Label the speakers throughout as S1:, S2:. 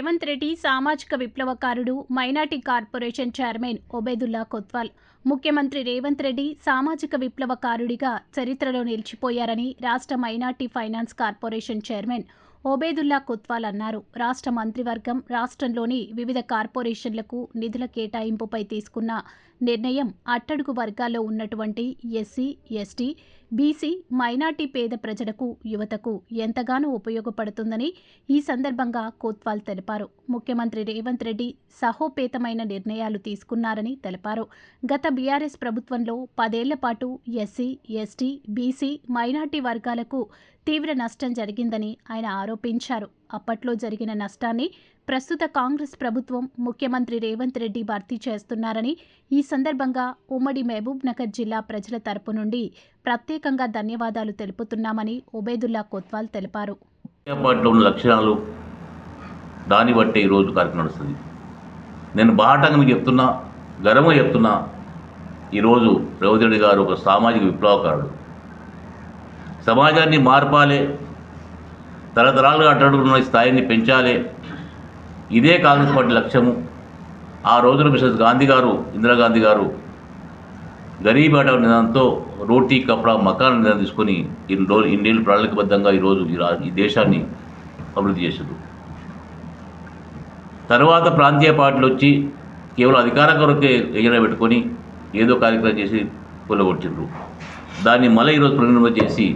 S1: రేవంత్ రెడ్డి సామాజిక విప్లవకారుడు minority corporation chairman Obedullah Kotwal. ముఖ్యమంత్రి రేవంత్ రెడ్డి సామాజిక విప్లవకారుడిగా చరిత్రలో నిలిచిపోయారని రాష్ట్ర minority finance corporation chairman Obedullah Kotwal అన్నారు. రాష్ట్ర మంత్రివర్గం రాష్ట్రంలోని వివిధ కార్పొరేషన్లకు నిధుల కేటాయింపుపై తీసుకున్న నిర్ణయం అట్టడుగు వర్గాల్లో ఉన్నటువంటి ఎస్సీ ఎస్టీ బీసీ మైనార్టీ పేద ప్రజలకు యువతకు ఎంతగానో ఉపయోగపడుతుందని ఈ సందర్భంగా కోత్వాల్ తెలిపారు. ముఖ్యమంత్రి రేవంత్ రెడ్డి సహోపేతమైన నిర్ణయాలు తీసుకున్నారని తెలిపారు. గత బీఆర్ఎస్ ప్రభుత్వంలో పదేళ్ళ పాటు ఎస్సీ ఎస్టీ బీసీ మైనార్టీ వర్గాలకు తీవ్ర నష్టం జరిగిందని ఆయన ఆరోపించారు. అప్పట్లో జరిగిన నష్టాన్ని ప్రస్తుత కాంగ్రెస్ ప్రభుత్వం ముఖ్యమంత్రి రేవంత్ రెడ్డి భర్తీ చేస్తున్నారని ఈ సందర్భంగా ఉమ్మడి మహబూబ్నగర్ జిల్లా ప్రజల తరపు నుండి ప్రత్యేకంగా ధన్యవాదాలు తెలుపుతున్నామని ఒబేదుల్లా కొత్వాల్ తెలిపారు.
S2: పార్టీలో ఉన్న లక్షణాలు దాన్ని బట్టే ఈరోజు కార్యక్రమం నడుస్తుంది. నేను బాహటంగా మీకు చెప్తున్నా గర్వంగా చెప్తున్నా ఈరోజు రేవంత్ రెడ్డి గారు ఒక సామాజిక విప్లవకారుడు. సమాజాన్ని మార్పాలి తరతరాలుగా అట్టడుగున్న స్థాయిని పెంచాలి. ఇదే కాంగ్రెస్ పార్టీ లక్ష్యము. ఆ రోజున మిస్టర్ గాంధీ గారు ఇందిరాగాంధీ గారు గరీబ్ ఆట నిదానంతో రోటీ కపడా మకాన్ నిదానం తీసుకొని ఇన్ని రోజు ఇన్నేళ్ళు ప్రణాళికబద్ధంగా ఈరోజు ఈ రా ఈ దేశాన్ని అభివృద్ధి చేశారు. తర్వాత ప్రాంతీయ పార్టీలు వచ్చి కేవలం అధికార కొరకే ఎగిన పెట్టుకొని ఏదో కార్యక్రమం చేసి కొల్లగొట్టిండ్రు దాన్ని మళ్ళీ ఈరోజు పునర్నిర్మాణం చేసి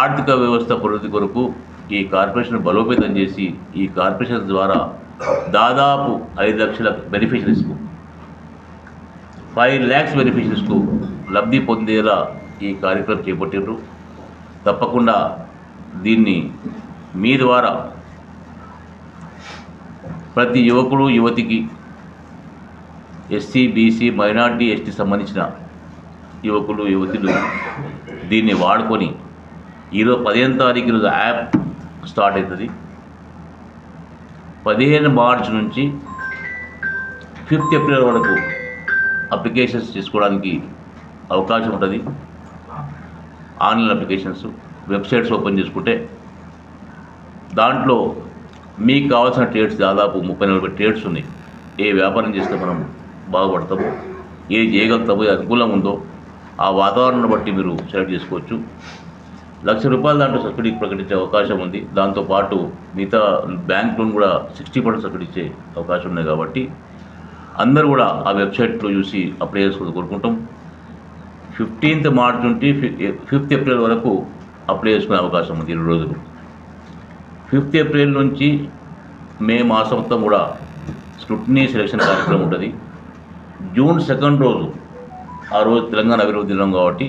S2: ఆర్థిక వ్యవస్థ పురోగతి కొరకు ఈ కార్పొరేషన్ బలోపేతం చేసి ఈ కార్పొరేషన్ ద్వారా దాదాపు ఐదు లక్షల బెనిఫిషరీస్కు ఫైవ్ ల్యాక్స్ బెనిఫిషరీస్కు లబ్ధి పొందేలా ఈ కార్యక్రమం చేపట్టిండ్రు. తప్పకుండా దీన్ని మీ ద్వారా ప్రతి యువకుడు యువతికి ఎస్సీ బీసీ మైనార్టీ ఎస్టీ సంబంధించిన యువకులు యువతులు దీన్ని వాడుకొని ఈరోజు పదిహేను తారీఖు ఈరోజు యాప్ స్టార్ట్ అవుతుంది. పదిహేను మార్చ్ నుంచి ఫిఫ్త్ ఏప్రిల్ వరకు అప్లికేషన్స్ తీసుకోవడానికి అవకాశం ఉంటుంది. ఆన్లైన్ అప్లికేషన్స్ వెబ్సైట్స్ ఓపెన్ చేసుకుంటే దాంట్లో మీకు కావాల్సిన ట్రేడ్స్ దాదాపు ముప్పై నలభై ట్రేడ్స్ ఉన్నాయి. ఏ వ్యాపారం చేస్తే మనం బాగుపడతామో ఏది చేయగలుగుతామో అనుకూలంగా ఉందో ఆ వాతావరణాన్ని బట్టి మీరు సెలెక్ట్ చేసుకోవచ్చు. లక్ష రూపాయల దాంట్లో సబ్సిడీ ప్రకటించే అవకాశం ఉంది. దాంతోపాటు మిగతా బ్యాంక్ లోన్ కూడా సిక్స్టీ పర్సెంట్ సబ్సిడీ ఇచ్చే అవకాశం ఉన్నాయి కాబట్టి అందరూ కూడా ఆ వెబ్సైట్లో చూసి అప్లై చేసుకోవాలి కోరుకుంటాం. ఫిఫ్టీన్త్ మార్చ్ నుండి ఫిఫ్త్ ఏప్రిల్ వరకు అప్లై చేసుకునే అవకాశం ఉంది ఇరవై రోజులు. ఫిఫ్త్ ఏప్రిల్ నుంచి మే మాసం మొత్తం కూడా స్క్రూటినీ సెలక్షన్ కార్యక్రమం ఉంటుంది. జూన్ సెకండ్ రోజు ఆ రోజు తెలంగాణ అభివృద్ధి దినం కాబట్టి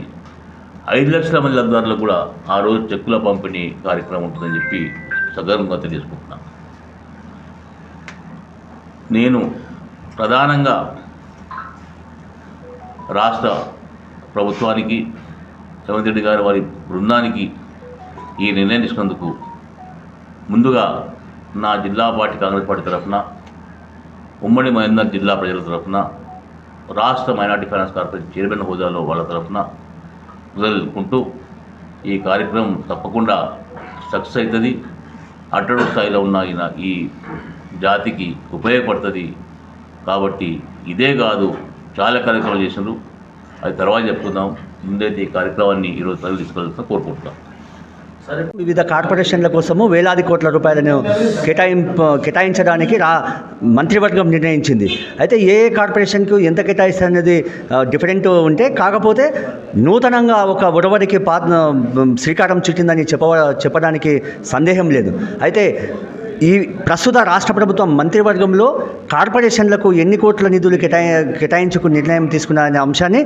S2: ఐదు లక్షల మంది లబ్ధిదారులకు కూడా ఆ రోజు చెక్కుల పంపిణీ కార్యక్రమం ఉంటుందని చెప్పి సగర్వంగా తెలియజేసుకుంటున్నాను నేను ప్రధానంగా రాష్ట్ర ప్రభుత్వానికి రేవంత్ రెడ్డి గారి వారి బృందానికి ఈ నిర్ణయం తీసుకున్నందుకు ముందుగా నా జిల్లా పార్టీ కాంగ్రెస్ పార్టీ తరఫున ఉమ్మడి మహేందర్ జిల్లా ప్రజల తరఫున రాష్ట్ర మైనార్టీ ఫైనాన్స్ కార్పొరేషన్ చైర్మన్ హోదాలో వాళ్ళ తరఫున వదులుకుంటూ ఈ కార్యక్రమం తప్పకుండా సక్సెస్ అవుతుంది. అట్టడు స్థాయిలో ఉన్న ఈయన ఈ జాతికి ఉపయోగపడుతుంది. కాబట్టి ఇదే కాదు చాలా కార్యక్రమాలు చేసినారు. అది తర్వాత చెప్పుకుందాం. ముందైతే ఈ కార్యక్రమాన్ని ఈరోజు తరలి తీసుకెళ్తా కోరుకుంటున్నాం.
S3: వివిధ కార్పొరేషన్ల కోసము వేలాది కోట్ల రూపాయలను కేటాయింపు కేటాయించడానికి రా మంత్రివర్గం నిర్ణయించింది. అయితే ఏ ఏ కార్పొరేషన్కు ఎంత కేటాయిస్తారనేది డిఫరెంట్ ఉంటే కాకపోతే నూతనంగా ఒక ఉడవడికి పా శ్రీకారం చుట్టిందని చెప్ప చెప్పడానికి సందేహం లేదు. అయితే ఈ ప్రస్తుత రాష్ట్ర ప్రభుత్వం మంత్రివర్గంలో కార్పొరేషన్లకు ఎన్ని కోట్ల నిధులు కేటాయి కేటాయించుకు నిర్ణయం తీసుకున్నారనే అంశాన్ని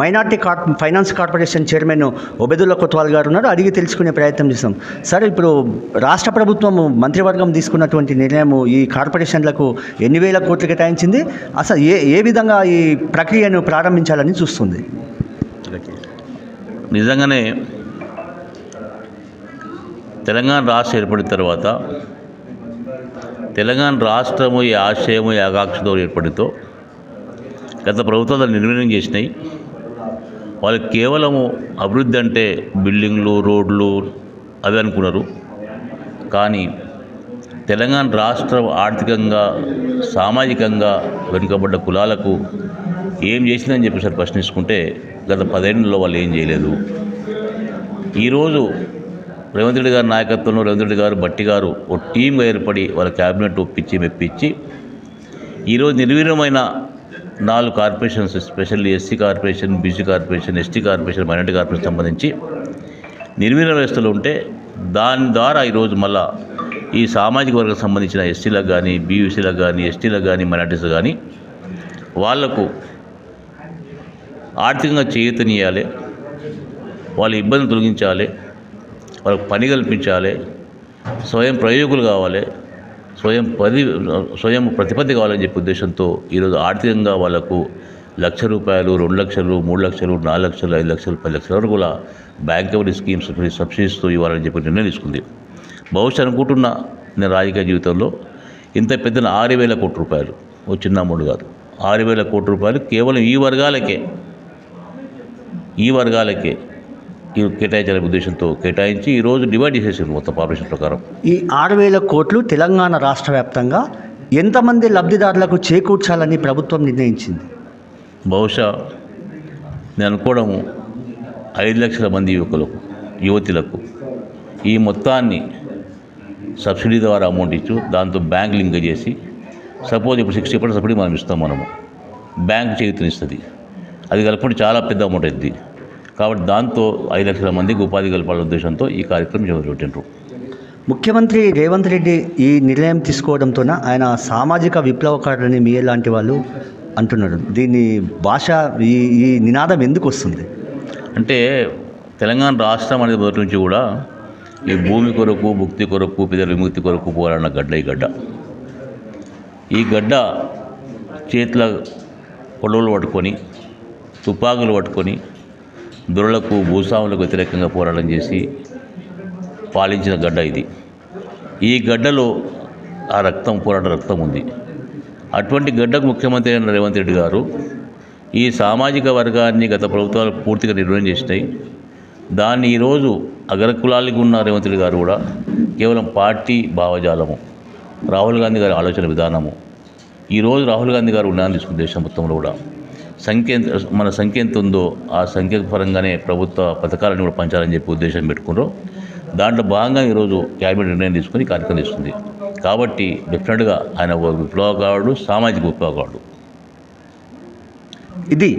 S3: minority car finance corporation chairman Obaidullah Kotwal గారు ఉన్నారు. అడిగి తెలుసుకునే ప్రయత్నం చేస్తాం. సార్ ఇప్పుడు రాష్ట్ర ప్రభుత్వం మంత్రివర్గం తీసుకున్నటువంటి నిర్ణయం ఈ కార్పొరేషన్లకు ఎన్ని వేల కోట్లు కేటాయించింది? అసలు ఏ ఏ విధంగా ఈ ప్రక్రియను ప్రారంభించాలని చూస్తుంది?
S2: నిజంగానే తెలంగాణ రాష్ట్రం ఏర్పడిన తర్వాత తెలంగాణ రాష్ట్రము ఈ ఆశయము ఈ ఆకాంక్షతో ఏర్పడితో గత ప్రభుత్వాలు దాన్ని నిర్వీర్యం చేసినాయి. వాళ్ళు కేవలము అభివృద్ధి అంటే బిల్డింగ్లు రోడ్లు అవి అనుకున్నారు. కానీ తెలంగాణ రాష్ట్రం ఆర్థికంగా సామాజికంగా వెనుకబడ్డ కులాలకు ఏం చేసిందని చెప్పేసి ప్రశ్నించుకుంటే గత పదేళ్ళలో వాళ్ళు ఏం చేయలేదు. ఈరోజు రేవంత్ రెడ్డి గారి నాయకత్వంలో రేవంత్ రెడ్డి గారు బట్టి గారు ఓ టీంగా ఏర్పడి వాళ్ళ క్యాబినెట్ ఒప్పించి మెప్పించి ఈరోజు నిర్వీర్యమైన నాలుగు corporations specially SC corporation BC corporation ST corporation minority corporation సంబంధించి నిర్వీర్య వ్యవస్థలు ఉంటే దాని ద్వారా ఈరోజు మళ్ళా ఈ సామాజిక వర్గం సంబంధించిన ఎస్సీలకు కానీ బీయూసీలకు కానీ ఎస్టీలకు కానీ మైనార్టీస్ కానీ వాళ్ళకు ఆర్థికంగా చేయూతనియాలి వాళ్ళ ఇబ్బందులు తొలగించాలి వాళ్ళకు పని కల్పించాలి స్వయం ప్రయోగులు కావాలి స్వయం పది స్వయం ప్రతిపత్తి కావాలని చెప్పే ఉద్దేశంతో ఈరోజు ఆర్థికంగా వాళ్ళకు లక్ష రూపాయలు రెండు లక్షలు మూడు లక్షలు నాలుగు లక్షలు ఐదు లక్షలు పది లక్షల వరకు కూడా బ్యాంక్ ఎవరి స్కీమ్స్ సబ్సిడీస్తో ఇవ్వాలని చెప్పి నిర్ణయం తీసుకుంది. బహుశా అనుకుంటున్న నేను రాజకీయ జీవితంలో ఇంత పెద్ద ఆరు వేల కోట్ల రూపాయలు ఓ చిన్న అమౌంట్ కాదు ఆరు వేల కోట్ల రూపాయలు కేవలం ఈ వర్గాలకే ఈ వర్గాలకే కేటాయించాలనే ఉద్దేశంతో కేటాయించి ఈరోజు డివైడ్ చేసేసింది మొత్తం పాపులేషన్ ప్రకారం.
S3: ఈ ఆరు వేల కోట్లు తెలంగాణ రాష్ట్ర వ్యాప్తంగా ఎంతమంది లబ్ధిదారులకు చేకూర్చాలని ప్రభుత్వం నిర్ణయించింది?
S2: బహుశా నేను అనుకోవడం ఐదు లక్షల మంది యువకులకు యువతులకు ఈ మొత్తాన్ని సబ్సిడీ ద్వారా అమౌంట్ ఇచ్చు దాంతో బ్యాంక్ లింక్ చేసి సపోజ్ ఇప్పుడు సిక్స్టీ పర్సెంట్ సబ్సిడీ మనం ఇస్తాం మనము. బ్యాంక్ చేతినిస్తుంది. అది కలుపుకుంటే చాలా పెద్ద అమౌంట్ అవుతుంది కాబట్టి దాంతో ఐదు లక్షల మందికి ఉపాధి కలపాలనే ఉద్దేశంతో ఈ కార్యక్రమం చేపట్టిండ్రు
S3: ముఖ్యమంత్రి రేవంత్ రెడ్డి ఈ నిర్ణయం తీసుకోవడంతో ఆయన సామాజిక విప్లవకారులని మీ లాంటి వాళ్ళు అంటున్నారు. దీని భాష ఈ ఈ నినాదం ఎందుకు వస్తుంది?
S2: అంటే తెలంగాణ రాష్ట్రం అనేది మొదటి నుంచి కూడా ఈ భూమి కొరకు ముక్తి కొరకు పిల్లల విముక్తి కొరకు పోరాడిన గడ్డ ఈ గడ్డ. ఈ గడ్డ చేతుల పొడవులు పట్టుకొని తుపాకులు పట్టుకొని దొరలకు భూస్వాములకు వ్యతిరేకంగా పోరాటం చేసి పాలించిన గడ్డ ఇది. ఈ గడ్డలో ఆ రక్తం పోరాట రక్తం ఉంది. అటువంటి గడ్డకు ముఖ్యమంత్రి అయిన రేవంత్ రెడ్డి గారు ఈ సామాజిక వర్గాన్ని గత ప్రభుత్వాలు పూర్తిగా నిర్వహణ చేసినాయి. దాన్ని ఈరోజు అగ్రకులాలకు ఉన్న రేవంత్ రెడ్డి గారు కూడా కేవలం పార్టీ భావజాలము రాహుల్ గాంధీ గారి ఆలోచన విధానము. ఈరోజు రాహుల్ గాంధీ గారు ఉన్నారని తీసుకున్న దేశం మొత్తంలో కూడా. సంఖ్య మన సంఖ్య ఎంత ఉందో ఆ సంఖ్య పరంగానే ప్రభుత్వ పథకాలను కూడా పంచాలని చెప్పి ఉద్దేశం పెట్టుకున్నారు దాంట్లో భాగంగా ఈరోజు క్యాబినెట్ నిర్ణయం తీసుకుని కార్యక్రమం ఇస్తుంది కాబట్టి డెఫినెట్గా ఆయన ఒక విప్లవకారుడు సామాజిక విప్లవకారుడు.
S3: ఇది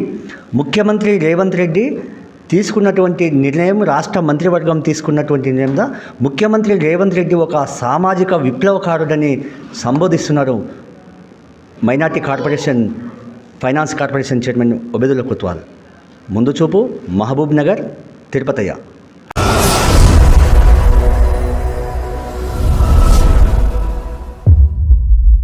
S3: ముఖ్యమంత్రి రేవంత్ రెడ్డి తీసుకున్నటువంటి నిర్ణయం రాష్ట్ర మంత్రివర్గం తీసుకున్నటువంటి నిర్ణయంగా ముఖ్యమంత్రి రేవంత్ రెడ్డి ఒక సామాజిక విప్లవకారుడని సంబోధిస్తున్నారు minority corporation finance corporation chairman Obaidullah Kotwal. ముందు చూపు మహబూబ్ నగర్ తిరుపతయ్య.